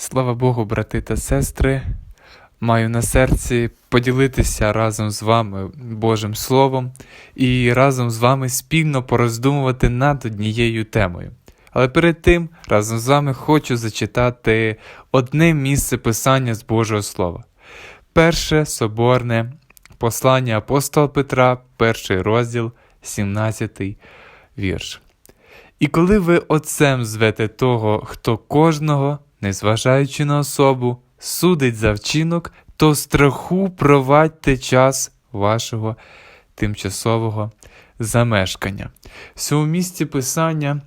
Слава Богу, брати та сестри, маю на серці поділитися разом з вами Божим Словом і разом з вами спільно пороздумувати над однією темою. Але перед тим разом з вами хочу зачитати одне місце писання з Божого Слова. Перше соборне послання апостола Петра, перший розділ, 17 вірш. І коли ви отцем звете того, хто кожного, незважаючи на особу, судить за вчинок, то страху провадьте час вашого тимчасового замешкання. В цьому місці писання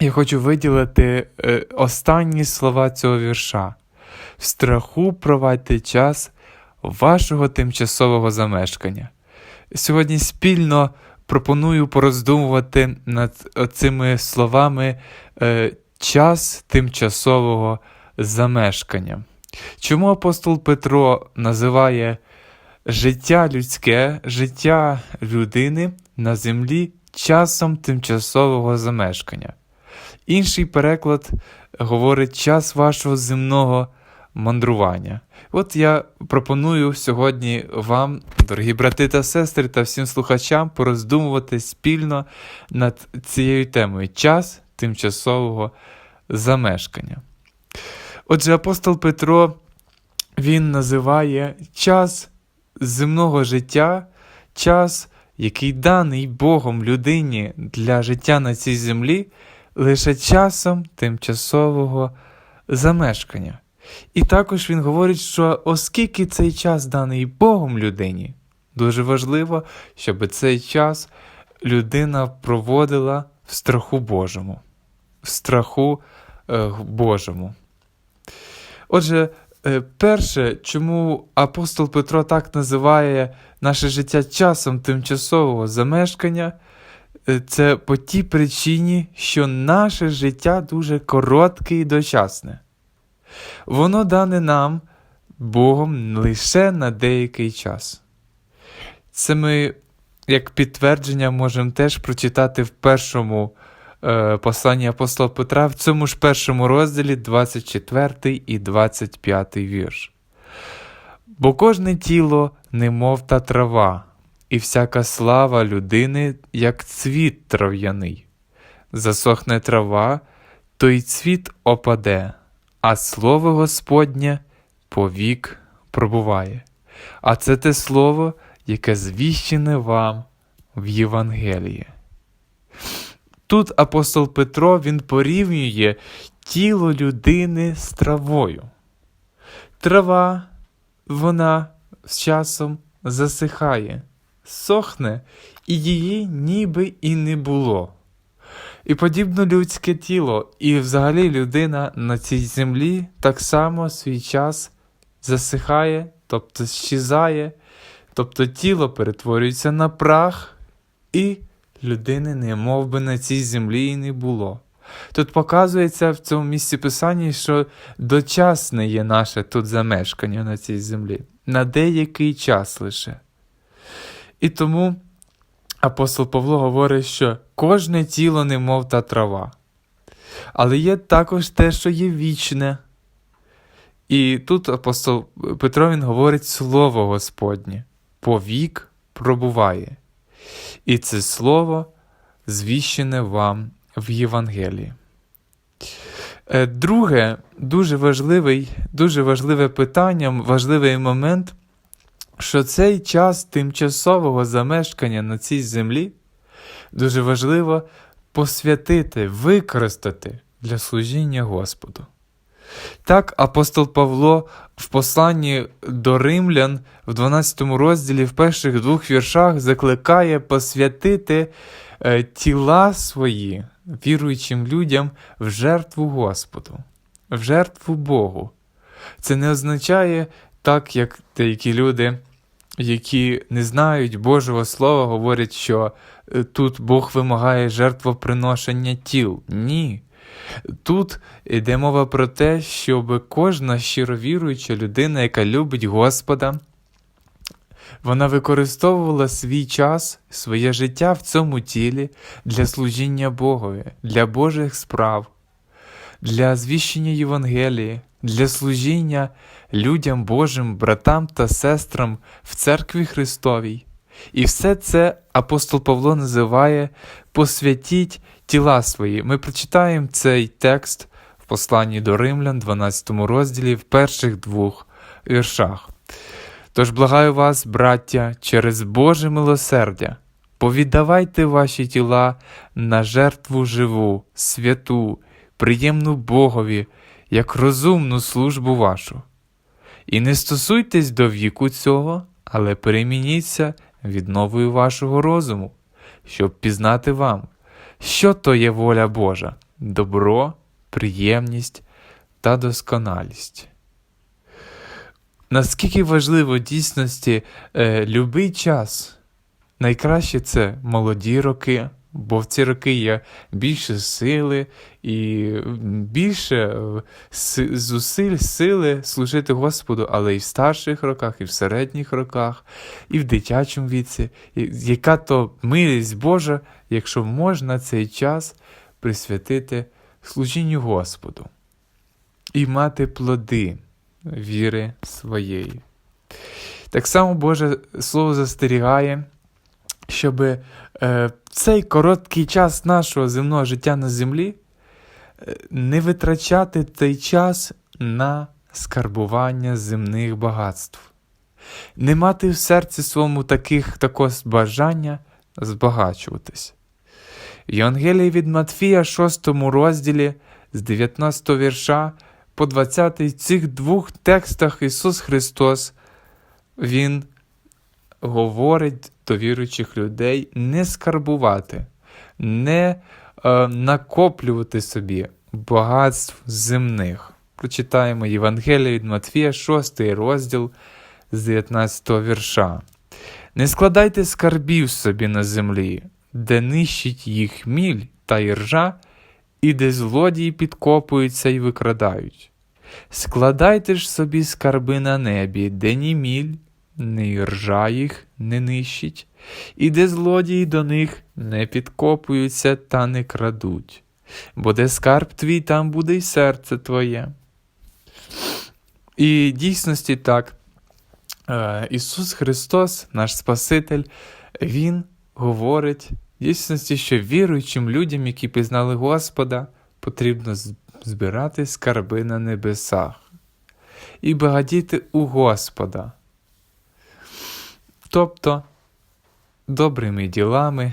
я хочу виділити е, останні слова цього вірша. В страху провадьте час вашого тимчасового замешкання. Сьогодні спільно пропоную пороздумувати над цими словами е, час тимчасового замешкання. Чому апостол Петро називає життя людське, життя людини на землі часом тимчасового замешкання? Інший переклад говорить час вашого земного мандрування. От я пропоную сьогодні вам, дорогі брати та сестри, та всім слухачам, пороздумувати спільно над цією темою час тимчасового замешкання. Отже, апостол Петро він називає час земного життя, час, який даний Богом людині для життя на цій землі, лише часом тимчасового замешкання. І також він говорить, що оскільки цей час даний Богом людині, дуже важливо, щоб цей час людина проводила в страху Божому, страху е, Божому. Отже, е, перше, чому апостол Петро так називає наше життя часом тимчасового замешкання, е, це по тій причині, що наше життя дуже коротке і дочасне. Воно дане нам Богом лише на деякий час. Це ми, як підтвердження, можемо теж прочитати в першому е, посланні апостола Петра, в цьому ж першому розділі 24 і 25 вірш. Бо кожне тіло, немов та трава, і всяка слава людини, як цвіт трав'яний. Засохне трава, то й цвіт опаде а слово Господнє повік пробуває. А це те слово, яке звіщене вам в Євангелії. Тут апостол Петро він порівнює тіло людини з травою. Трава, вона з часом засихає, сохне, і її ніби і не було. І подібно людське тіло, і взагалі людина на цій землі так само свій час засихає, тобто щезає, тобто тіло перетворюється на прах, і людини не мов би на цій землі і не було. Тут показується в цьому місці писання, що дочасне є наше тут замешкання на цій землі, на деякий час лише. І тому. Апостол Павло говорить, що кожне тіло немов та трава. Але є також те, що є вічне. І тут апостол Петро він говорить слово Господнє повік пробуває. І це слово звіщене вам в Євангелії. Е, друге, дуже важливий, дуже важливе питання, важливий момент що цей час тимчасового замешкання на цій землі дуже важливо посвятити, використати для служіння Господу. Так, апостол Павло в посланні до римлян в 12 розділі в перших двох віршах закликає посвятити е, тіла свої віруючим людям в жертву Господу, в жертву Богу. Це не означає так, як деякі люди які не знають Божого Слова, говорять, що е, тут Бог вимагає жертвоприношення тіл. Ні. Тут йде мова про те, щоб кожна щировіруюча людина, яка любить Господа, вона використовувала свій час, своє життя в цьому тілі для служіння Богові, для Божих справ, для звіщення Євангелії, для служіння людям Божим, братам та сестрам в церкві Христовій. І все це апостол Павло називає посвятіть тіла свої. Ми прочитаємо цей текст в посланні до Римлян, 12 розділі, в перших двох віршах. Тож благаю вас, браття, через Боже милосердя, повіддавайте ваші тіла на жертву живу, святу, приємну Богові, як розумну службу вашу. І не стосуйтесь до віку цього, але перемініться відновою вашого розуму, щоб пізнати вам, що то є воля Божа, добро, приємність та досконалість. Наскільки важливо дійсності е, любий час, найкраще це молоді роки, бо в ці роки є більше сили і більше е, зусиль, сили служити Господу, але і в старших роках, і в середніх роках, і в дитячому віці. Яка то милість Божа, якщо можна цей час присвятити служінню Господу і мати плоди віри своєї. Так само Боже Слово застерігає, щоб е, цей короткий час нашого земного життя на землі е, не витрачати цей час на скарбування земних багатств, не мати в серці своєму таких також бажання збагачуватись. В Євангелії від Матфія, 6 розділі, з 19 вірша по 20 в цих двох текстах Ісус Христос, Він говорить до віруючих людей не скарбувати, не е, накоплювати собі багатств земних. Прочитаємо Євангелія від Матфія, 6 розділ з 19 вірша. Не складайте скарбів собі на землі, де нищить їх міль та іржа, і де злодії підкопуються і викрадають. Складайте ж собі скарби на небі, де ні міль, ні ржа їх не нищить, і де злодії до них не підкопуються та не крадуть. Бо де скарб твій, там буде й серце твоє. І дійсності так, е, Ісус Христос, наш Спаситель, Він говорить дійсності, що віруючим людям, які пізнали Господа, потрібно збирати скарби на небесах і багатіти у Господа. Тобто добрими ділами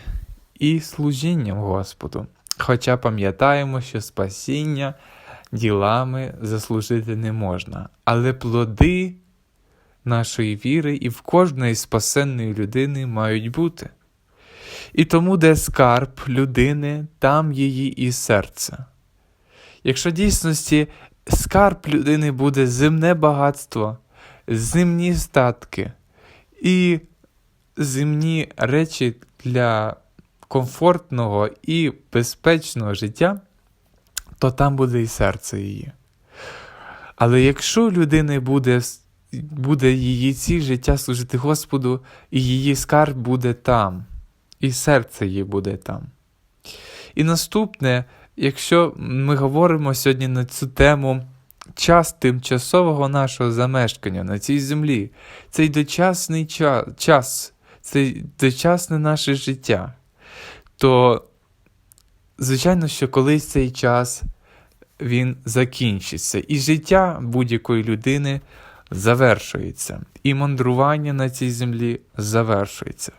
і служінням Господу. Хоча пам'ятаємо, що спасіння ділами заслужити не можна, але плоди нашої віри і в кожної спасенної людини мають бути. І тому, де скарб людини, там її і серце. Якщо дійсності скарб людини буде земне багатство, земні статки і земні речі для комфортного і безпечного життя, то там буде і серце її. Але якщо людини буде, буде її ціль життя служити Господу, і її скарб буде там, і серце її буде там. І наступне, якщо ми говоримо сьогодні на цю тему час тимчасового нашого замешкання на цій землі, цей дочасний час, час це дочасне наше життя, то звичайно, що колись цей час він закінчиться, і життя будь-якої людини завершується, і мандрування на цій землі завершується.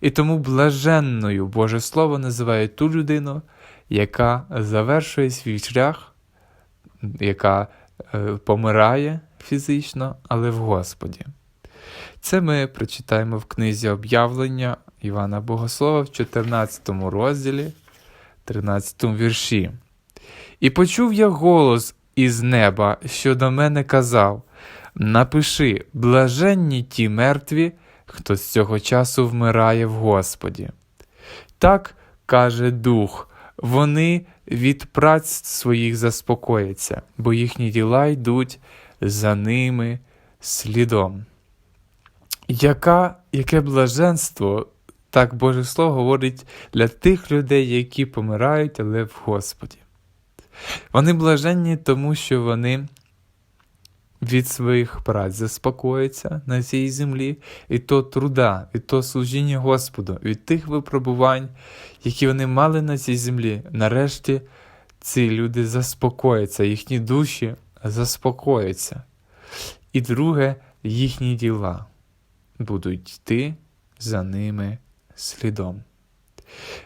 І тому блаженною Боже Слово називає ту людину, яка завершує свій шлях, яка е, помирає фізично, але в Господі. Це ми прочитаємо в книзі об'явлення Івана Богослова в 14 розділі, 13 вірші. І почув я голос із неба, що до мене казав: Напиши, блаженні ті мертві, хто з цього часу вмирає в Господі. Так каже Дух, вони від праць своїх заспокояться, бо їхні діла йдуть за ними слідом. Яка, Яке блаженство, так Боже Слово говорить для тих людей, які помирають, але в Господі. Вони блаженні, тому що вони від своїх праць заспокоїться на цій землі, і то труда, і то служіння Господу, від тих випробувань, які вони мали на цій землі, нарешті ці люди заспокояться, їхні душі заспокояться. І друге, їхні діла будуть йти за ними слідом.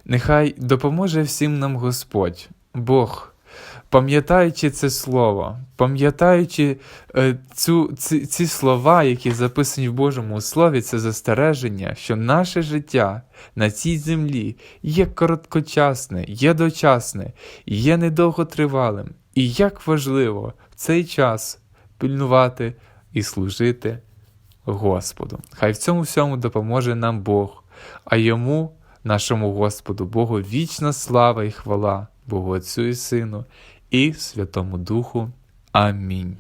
Нехай допоможе всім нам Господь, Бог, пам'ятаючи це слово, пам'ятаючи е, цю, ці, ці слова, які записані в Божому Слові, це застереження, що наше життя на цій землі є короткочасне, є дочасне, є недовготривалим. І як важливо в цей час пильнувати і служити Господу. Хай в цьому всьому допоможе нам Бог, а йому, нашому Господу, Богу, вічна слава і хвала, Богу Отцю і Сину, і Святому Духу. Амінь.